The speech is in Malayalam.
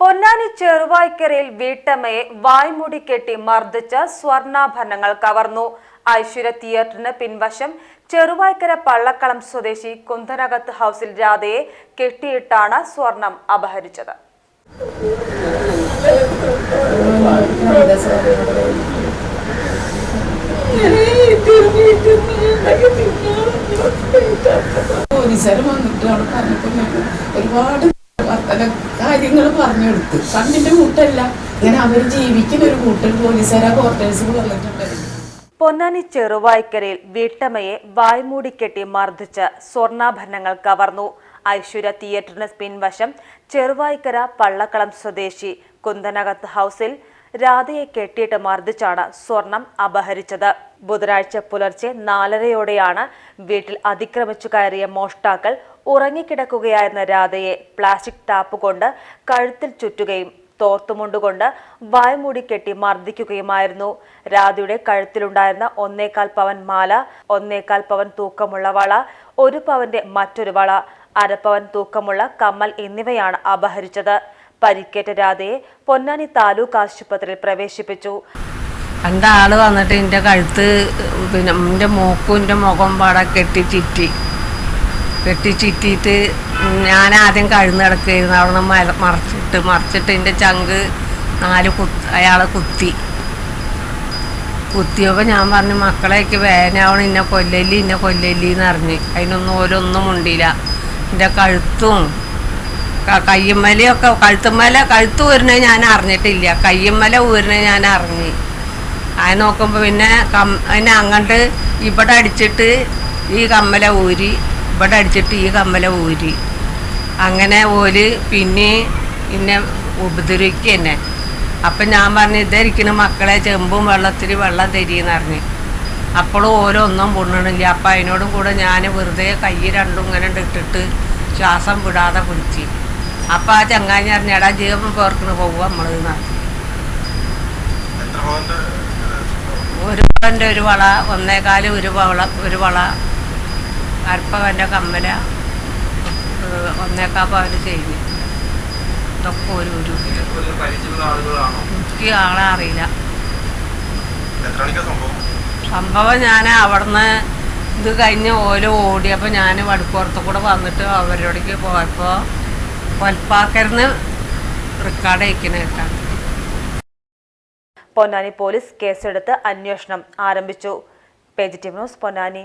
പൊന്നാനി ചെറുവായ്ക്കരയിൽ വീട്ടമ്മയെ വായ്മുടി കെട്ടി മർദ്ദിച്ച സ്വർണാഭരണങ്ങൾ കവർന്നു. ഐശ്വര്യ തിയേറ്ററിന് പിൻവശം ചെറുവായ്ക്കര പള്ളക്കളം സ്വദേശി കുന്തനകത്ത് ഹൗസിൽ രാധയെ കെട്ടിയിട്ടാണ് സ്വർണം അപഹരിച്ചത്. ഒരുപാട് കാര്യങ്ങൾ പറഞ്ഞു കൊടുത്തു കണ്ണിന്റെ കൂട്ടല്ല. ഇങ്ങനെ അവർ ജീവിക്കുന്ന ഒരു കൂട്ടൽ പോലീസുകാരാ ക്വാർട്ടേഴ്സ് വന്നിട്ടുണ്ടായിരുന്നു. പൊന്നാനി ചെറുവായ്ക്കരയിൽ വീട്ടമ്മയെ വായ്മൂടിക്കെട്ടി മർദ്ദിച്ച് സ്വർണാഭരണങ്ങൾ കവർന്നു. ഐശ്വര്യ തിയേറ്ററിന് പിൻവശം ചെറുവായ്ക്കര പള്ളക്കളം സ്വദേശി കുന്തനകത്ത് ഹൗസിൽ രാധയെ കെട്ടിയിട്ട് മർദ്ദിച്ചാണ് സ്വർണം അപഹരിച്ചത്. ബുധനാഴ്ച പുലർച്ചെ നാലരയോടെയാണ് വീട്ടിൽ അതിക്രമിച്ചു കയറിയ മോഷ്ടാക്കൾ ഉറങ്ങിക്കിടക്കുകയായിരുന്ന രാധയെ പ്ലാസ്റ്റിക് ടാപ്പ് കൊണ്ട് കഴുത്തിൽ ചുറ്റുകയും തോർത്തുമുണ്ടുകൊണ്ട് വായ്മൂടി കെട്ടി മർദ്ദിക്കുകയുമായിരുന്നു. രാധയുടെ കഴുത്തിലുണ്ടായിരുന്ന ഒന്നേകാൽ പവൻ മാല ഒന്നേകാൽ പവൻ തൂക്കമുള്ള വള ഒരു പവന്റെ മറ്റൊരു വള അരപ്പവൻ തൂക്കമുള്ള കമ്മൽ എന്നിവയാണ് അപഹരിച്ചത്. പരിക്കേറ്റ രാധയെ പൊന്നാനി താലൂക്ക് ആശുപത്രിയിൽ പ്രവേശിപ്പിച്ചു. രണ്ടാൾ വന്നിട്ട് എന്റെ കഴുത്ത് പിന്നെ എന്റെ മൂക്കും മുഖം പാടെ കെട്ടി ചിറ്റി. കെട്ടി ചിറ്റിയിട്ട് ഞാൻ ആദ്യം കഴുന്ന് കിടക്കുകയായിരുന്നു അവിടെ മര മറച്ചിട്ട് മറിച്ചിട്ട് എന്റെ ചങ്ക് നാല് കുത്ത് അയാളെ കുത്തി. കുത്തിയപ്പോൾ ഞാൻ പറഞ്ഞു മക്കളേക്ക് വേനാവണം ഇന്ന കൊല്ലല്ലി ഇന്ന കൊല്ലല്ലി എന്ന് അറിഞ്ഞ് അതിനൊന്നും ഓരോന്നും ഉണ്ടില്ല എന്റെ കഴുത്തും കയ്യമ്മലയൊക്കെ കഴുത്തുമ്മല കഴുത്ത് ഊരണത് ഞാൻ അറിഞ്ഞിട്ടില്ല. കയ്യമ്മല ഊരണത് ഞാൻ അറിഞ്ഞ്. അത് നോക്കുമ്പോൾ പിന്നെ കം അതിനെ അങ്ങോട്ട് ഇവിടെ അടിച്ചിട്ട് ഈ കമ്മല ഊരി. ഇവിടെ അടിച്ചിട്ട് ഈ കമ്മല ഊരി. അങ്ങനെ ഓൽ പിന്നെ എന്നെ ഉപദ്രവിക്കുക എന്നെ അപ്പം ഞാൻ പറഞ്ഞു ഇതായിരിക്കണം മക്കളെ ചെമ്പും വെള്ളത്തിൽ വെള്ളം തരിയെന്ന് പറഞ്ഞ്. അപ്പോഴും ഓരോന്നും പൊണ്ണണില്ല. അപ്പം അതിനോടും കൂടെ ഞാൻ വെറുതെ കൈ രണ്ടും ഇങ്ങനെ ഇട്ടിട്ട് ശ്വാസം വിടാതെ പിടിച്ച് അപ്പം ആ ചങ്ങാതി പറഞ്ഞു എടാ ജീവൻ പേർക്കിന് പോവുക നമ്മൾ ഒരു പവന്റെ ഒരു വള ഒന്നേകാൽ ഒരു വള ഒരു വള അരപ്പവന്റെ കമ്മല ഒന്നേക്കാ പവന് ചെയ്ത് ഇതൊക്കെ ഒരു ഒരു എനിക്ക് ആളെ അറിയില്ല. സംഭവം? സംഭവം ഞാൻ അവിടുന്ന് ഇത് കഴിഞ്ഞ് ഓല ഓടിയപ്പോൾ ഞാൻ വടക്കുപുറത്ത് കൂടെ വന്നിട്ട് അവരോടേക്ക് പോയപ്പോൾ കൊൽപ്പാക്കരുന്ന് റെക്കോർഡ് അയക്കുന്ന കേട്ടാണ് പൊന്നാനി പോലീസ് കേസെടുത്ത് അന്വേഷണം ആരംഭിച്ചു. Positive news Ponnani.